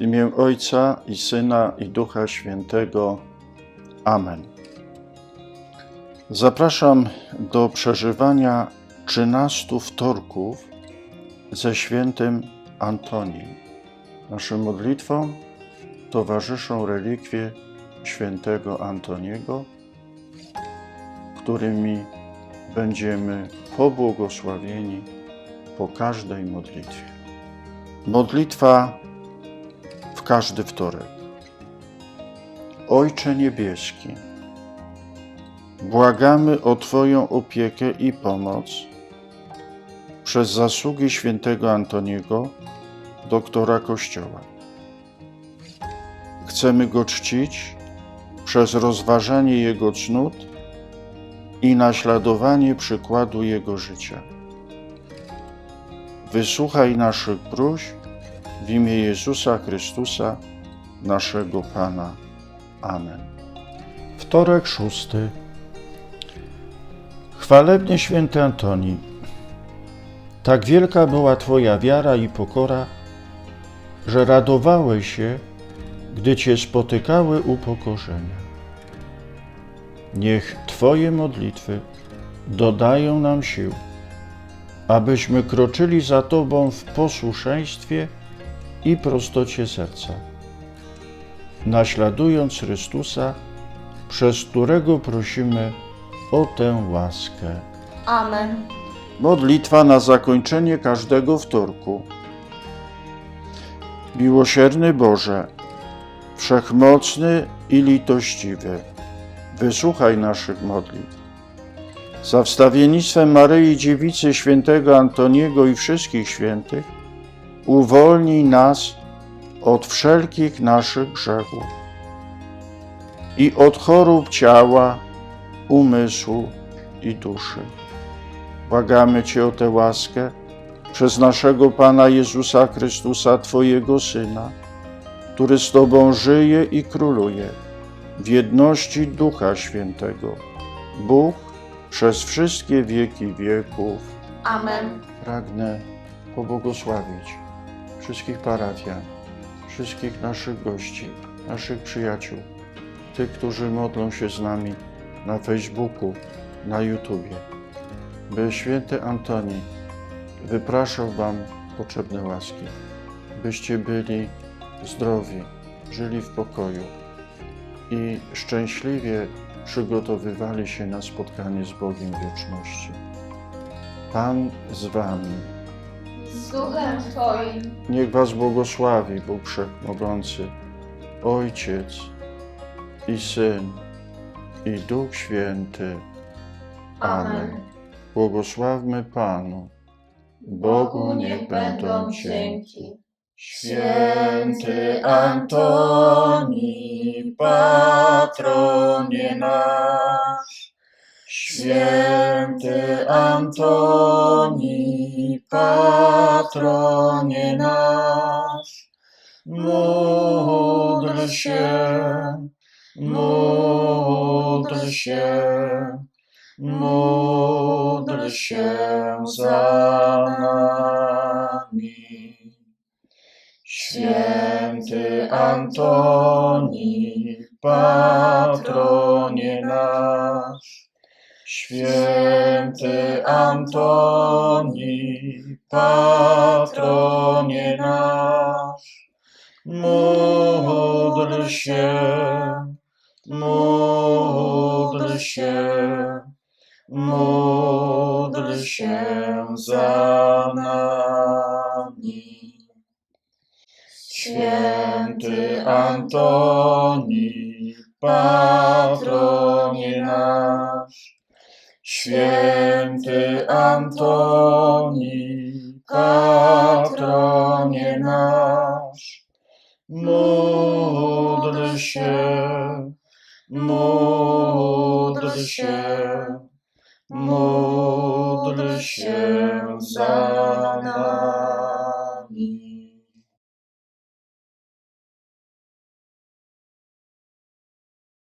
W imię Ojca i Syna i Ducha Świętego. Amen. Zapraszam do przeżywania 13 wtorków ze świętym Antonim. Naszym modlitwom towarzyszą relikwie świętego Antoniego, którymi będziemy pobłogosławieni po każdej modlitwie. Modlitwa każdy wtorek. Ojcze Niebieski, błagamy o Twoją opiekę i pomoc przez zasługi świętego Antoniego, doktora Kościoła. Chcemy go czcić przez rozważanie jego cnót i naśladowanie przykładu jego życia. Wysłuchaj naszych próśb w imię Jezusa Chrystusa, naszego Pana. Amen. Wtorek szósty. Chwalebnie święty Antoni, tak wielka była Twoja wiara i pokora, że radowałeś się, gdy Cię spotykały upokorzenia. Niech Twoje modlitwy dodają nam sił, abyśmy kroczyli za Tobą w posłuszeństwie i prostocie serca, naśladując Chrystusa, przez którego prosimy o tę łaskę. Amen. Modlitwa na zakończenie każdego wtorku. Miłosierny Boże, wszechmocny i litościwy, wysłuchaj naszych modlitw. Za wstawiennictwem Maryi Dziewicy Świętego Antoniego i wszystkich świętych, uwolnij nas od wszelkich naszych grzechów i od chorób ciała, umysłu i duszy. Błagamy Cię o tę łaskę przez naszego Pana Jezusa Chrystusa, Twojego Syna, który z Tobą żyje i króluje w jedności Ducha Świętego. Bóg przez wszystkie wieki wieków. Amen. Pragnę pobłogosławić wszystkich parafian, wszystkich naszych gości, naszych przyjaciół, tych, którzy modlą się z nami na Facebooku, na YouTubie, by święty Antoni wypraszał Wam potrzebne łaski, byście byli zdrowi, żyli w pokoju i szczęśliwie przygotowywali się na spotkanie z Bogiem wieczności. Pan z Wami. Z duchem Twoim. Niech Was błogosławi Bóg Wszechmogący, Ojciec i Syn i Duch Święty. Amen. Błogosławmy Panu. Bogu niech będą dzięki. Święty Antoni, patronie nasz. Święty Antoni, patronie nasz. Módl się, módl się, módl się za nami. Święty Antoni, patronie nasz. Święty Antoni, patronie nasz. Módl się, módl się, módl się za nami. Święty Antoni, patronie nasz. Święty Antoni, patronie nasz. Módl się, módl się, módl się za nami.